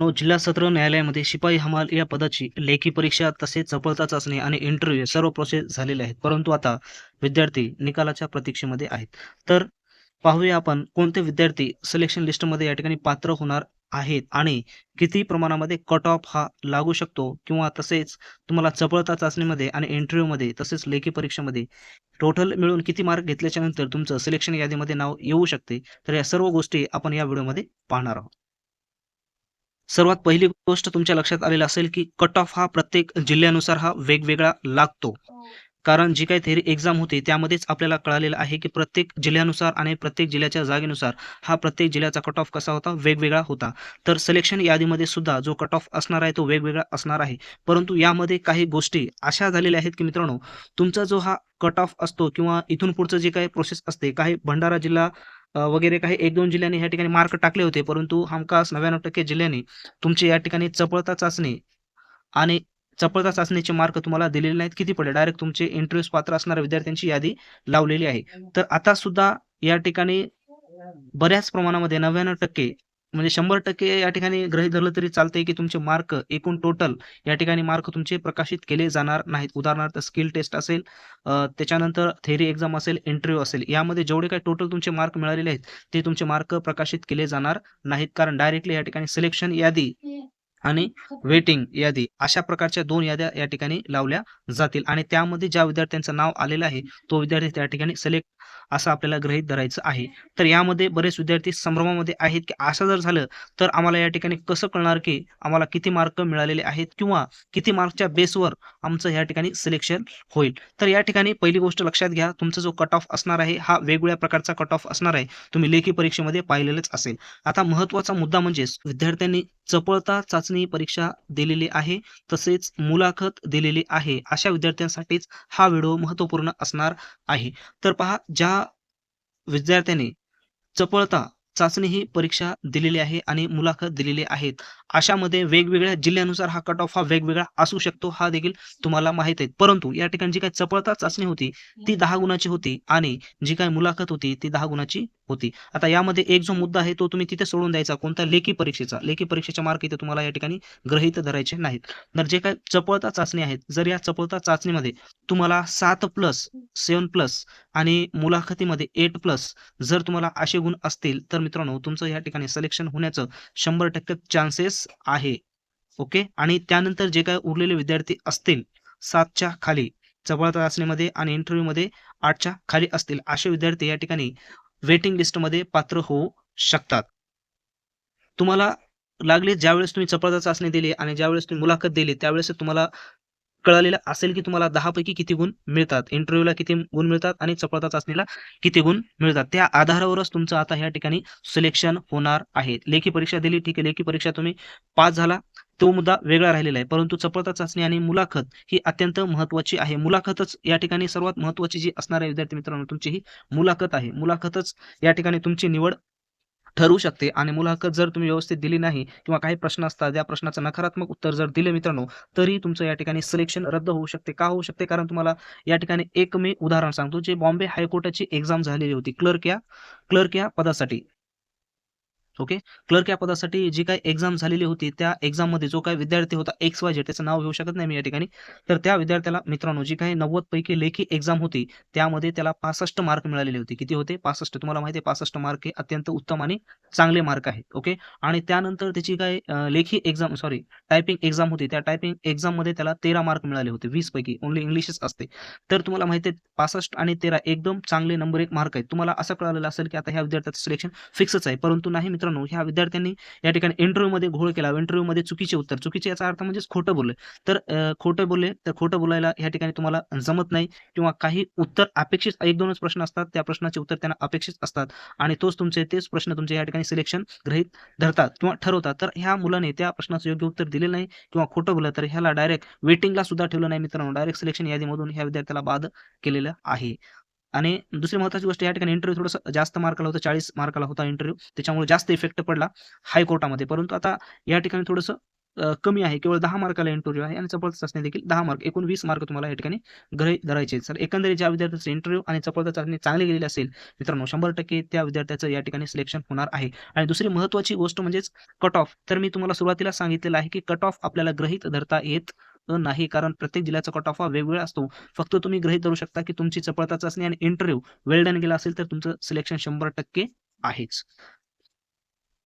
जिल्हा सत्र न्यायालयामध्ये शिपाई हमाल या पदाची लेखी परीक्षा तसेच चपळता चाचणी आणि इंटरव्ह्यू सर्व प्रोसेस झालेले आहेत. परंतु आता विद्यार्थी निकालाच्या प्रतीक्षेमध्ये आहेत. तर पाहूया आपण कोणते विद्यार्थी सिलेक्शन लिस्टमध्ये या ठिकाणी पात्र होणार आहेत आणि किती प्रमाणामध्ये कट ऑफ हा लागू शकतो किंवा तसेच तुम्हाला चपळता चाचणीमध्ये आणि इंटरव्ह्यूमध्ये तसेच लेखी परीक्षेमध्ये टोटल मिळून किती मार्क घेतल्याच्या नंतर तुमचं सिलेक्शन यादीमध्ये नाव येऊ शकते. तर या सर्व गोष्टी आपण या व्हिडिओमध्ये पाहणार आहोत. सर्वात पहिली गोष्ट तुमच्या लक्षात आलेली असेल की कट ऑफ हा प्रत्येक जिल्ह्यानुसार हा वेगवेगळा लागतो. कारण जी काही थेरी एक्झाम होती त्यामध्येच आपल्याला कळालेलं आहे की प्रत्येक जिल्ह्यानुसार आणि प्रत्येक जिल्ह्याच्या जागेनुसार हा प्रत्येक जिल्ह्याचा कट ऑफ कसा होता वेगवेगळा होता. तर सिलेक्शन यादीमध्ये सुद्धा जो कट ऑफ असणार आहे तो वेगवेगळा असणार आहे. परंतु यामध्ये काही गोष्टी अशा झालेल्या आहेत की मित्रांनो तुमचा जो हा कट ऑफ असतो किंवा इथून पुढचं जे काही प्रोसेस असते काही भंडारा जिल्हा वगैरे काही एक दोन जिल्ह्यांनी या ठिकाणी मार्क टाकले होते परंतु हमखास नव्याण्णव टक्के जिल्ह्यांनी तुमची या ठिकाणी चपळता चाचणी आणि चपळता चाचणीचे मार्क तुम्हाला दिलेले नाहीत. किती पडले? डायरेक्ट तुमचे इंटरव्ह्यूज पात्र असणाऱ्या विद्यार्थ्यांची यादी लावलेली आहे. तर आता सुद्धा या ठिकाणी बऱ्याच प्रमाणामध्ये नव्याण्णव टक्के म्हणजे शंभर टक्के या ठिकाणी ग्रहित धरलं तरी चालतंय की तुमचे मार्क एकूण टोटल या ठिकाणी मार्क तुमचे प्रकाशित केले जाणार नाहीत. उदाहरणार्थ स्किल टेस्ट असेल त्याच्यानंतर थेरी एक्झाम असेल इंटरव्ह्यू असेल यामध्ये जेवढे काही टोटल तुमचे मार्क मिळालेले आहेत ते तुमचे मार्क प्रकाशित केले जाणार नाहीत. कारण डायरेक्टली या ठिकाणी सिलेक्शन यादी आणि वेटिंग यादी अशा प्रकारच्या दोन याद्या या ठिकाणी लावल्या जातील. आणि त्यामध्ये ज्या विद्यार्थ्यांचं नाव आलेलं आहे तो विद्यार्थी त्या ठिकाणी सिलेक्ट असं आपल्याला गृहीत धरायचं आहे. तर यामध्ये बरेच विद्यार्थी संभ्रमामध्ये आहेत की असं जर झालं तर आम्हाला या ठिकाणी कसं कळणार की आम्हाला किती मार्क मिळालेले आहेत किंवा किती मार्कच्या बेसवर आमचं या ठिकाणी सिलेक्शन होईल. तर या ठिकाणी पहिली गोष्ट लक्षात घ्या तुमचा जो कट ऑफ असणार आहे हा वेगवेगळ्या प्रकारचा कट ऑफ असणार आहे. तुम्ही लेखी परीक्षेमध्ये पाहिलेलंच असेल. आता महत्त्वाचा मुद्दा म्हणजेच विद्यार्थ्यांनी चपळता चाचणी परीक्षा दिलेली आहे तसेच मुलाखत दिलेली आहे. अशा विद्यार्थ्यांसाठीच हा व्हिडिओ महत्त्वपूर्ण असणार आहे. तर पहा ज्या विद्यार्थ्यांनी चपळता चाचणी ही परीक्षा दिलेली आहे आणि मुलाखत दिलेली आहेत अशामध्ये वेगवेगळ्या जिल्ह्यानुसार हा कट ऑफ हा वेगवेगळा असू शकतो हा देखील तुम्हाला माहीत आहे. परंतु या ठिकाणी जी काही चपळता चाचणी होती ती दहा गुणाची होती आणि जी काही मुलाखत होती ती दहा गुणाची होती. आता यामध्ये एक जो मुद्दा आहे तो तुम्ही तिथे सोडून द्यायचा. कोणत्या लेखी परीक्षेचा. लेखी परीक्षेचे मार्क इथे तुम्हाला या ठिकाणी ग्रहित धरायचे नाहीत. तर जे काय चपळता चाचणी आहेत जर या चपळता चाचणीमध्ये तुम्हाला सात प्लस सेवन प्लस आणि मुलाखतीमध्ये एट प्लस जर तुम्हाला असे गुण असतील तर मित्रांनो तुमचं या ठिकाणी सिलेक्शन होण्याचं शंभर टक्के चान्सेस आहे. ओके आणि त्यानंतर जे काय उरलेले विद्यार्थी असतील सातच्या खाली चपळता चाचणीमध्ये आणि इंटरव्ह्यूमध्ये आठच्या खाली असतील असे विद्यार्थी या ठिकाणी वेटिंग लिस्टमध्ये पात्र होऊ शकतात. तुम्हाला लागले ज्यावेळेस तुम्ही चपळता चाचणी दिली आणि ज्यावेळेस तुम्ही मुलाखत दिली त्यावेळेस तुम्हाला कळालेलं असेल की तुम्हाला दहापैकी किती गुण मिळतात. इंटरव्ह्यूला किती गुण मिळतात आणि चपळता चाचणीला किती गुण मिळतात. त्या आधारावरच तुमचं आता ह्या ठिकाणी सिलेक्शन होणार आहे. लेखी परीक्षा दिली ठीक आहे. लेखी परीक्षा तुम्ही पास झाला. तो मुद्दा वेगळा राहिलेला आहे. परंतु चपळता चाचणी आणि मुलाखत ही अत्यंत महत्वाची आहे. मुलाखतच या ठिकाणी सर्वात महत्वाची जी असणार आहे विद्यार्थी मित्रांनो तुमची ही मुलाखत आहे. मुलाखतच या ठिकाणी तुमची निवड ठरू शकते आणि मुलाखत जर तुम्ही व्यवस्थित दिली नाही किंवा काही प्रश्न असतात त्या प्रश्नाचं नकारात्मक उत्तर जर दिले मित्रांनो तरी तुमचं या ठिकाणी सिलेक्शन रद्द होऊ शकते. का होऊ शकते? कारण तुम्हाला या ठिकाणी एक मी उदाहरण सांगतो जे बॉम्बे हायकोर्टाची एक्झाम झालेली होती. क्लर्क या क्लर्क या पदासाठी. ओके? क्लर्क या पदासाठी जी काही एक्झाम झालेली होती त्या एक्झाममध्ये जो काही विद्यार्थी होता एक्स वाय झेड त्याचं नाव घेऊ शकत नाही मी या ठिकाणी. तर त्या विद्यार्थ्याला मित्रांनो जी काही नव्वद पैकी लेखी एक्झाम होती त्यामध्ये त्याला पासष्ट मार्क मिळालेले होते. किती होते? पासष्ट. तुम्हाला माहिती आहे पासष्ट मार्क हे अत्यंत उत्तम आणि चांगले मार्क आहेत. ओके? आणि त्यानंतर त्याची काही लेखी एक्झाम सॉरी टायपिंग एक्झाम होती. त्या टायपिंग एक्झाममध्ये त्याला तेरा मार्क मिळाले होते वीस पैकी. ओनली इंग्लिशच असते. तर तुम्हाला माहिती आहे पासष्ट आणि तेरा एकदम चांगले नंबर एक मार्क आहेत. तुम्हाला असं कळालेलं असेल की आता ह्या विद्यार्थ्याचं सिलेक्शन फिक्सच आहे. परंतु नाही मित्रांनो ह्या विद्यार्थ्यांनी या ठिकाणी इंटरव्ह्यूमध्ये घोळ केला. इंटरव्ह्यूमध्ये चुकीचे उत्तर. चुकीचे याचा अर्थ म्हणजेच खोटं बोलले. तर अं, खोटं बोलले तर खोटं बोलायला या ठिकाणी तुम्हाला जमत नाही किंवा काही उत्तर अपेक्षित एक दोनच प्रश्न असतात. त्या प्रश्नाचे उत्तर त्यांना अपेक्षित असतात आणि तोच तुमचे तेच प्रश्न तुमचे या ठिकाणी सिलेक्शन गृहीत धरतात किंवा ठरवतात. तर ह्या मुलाने त्या प्रश्नाचं योग्य उत्तर दिले नाही किंवा खोटं बोललं तर ह्याला डायरेक्ट वेटिंगला सुद्धा ठेवलं नाही मित्रांनो. डायरेक्ट सिलेक्शन यादीमधून ह्या विद्यार्थ्याला बाद केलेलं आहे. आणि दुसरी महत्त्वाची गोष्ट या ठिकाणी इंटरव्ह्यू थोडंसं जास्त मार्काला होता चाळीस मार्काला होता इंटरव्ह्यू त्याच्यामुळे जास्त इफेक्ट पडला हायकोर्टामध्ये परंतु आता या ठिकाणी थोडंसं कमी आहे. केवळ दहा मार्काला इंटरव्ह्यू आहे आणि चपळता चाचणी देखील दहा मार्क एकूण वीस मार्क तुम्हाला या ठिकाणी ग्रही धरायचे सर तर एकंदरीत ज्या विद्यार्थ्याचे इंटरव्ह्यू आणि चपळता चाचणी चांगली गेलेली असेल मित्रांनो शंभर टक्के त्या विद्यार्थ्याचं या ठिकाणी सिलेक्शन होणार आहे. आणि दुसरी महत्त्वाची गोष्ट म्हणजेच कट ऑफ तर मी तुम्हाला सुरुवातीला सांगितलेलं आहे की कट ऑफ आपल्याला ग्रहित धरता येत नाही कारण प्रत्येक जिल्ह्याचा कट ऑफ हा वेगवेगळा असतो. फक्त तुम्ही गृहीत धरू शकता की तुमची चपळता चाचणी आणि इंटरव्ह्यू वेल डन गेला असेल तर तुमचं सिलेक्शन शंभर टक्के आहेच.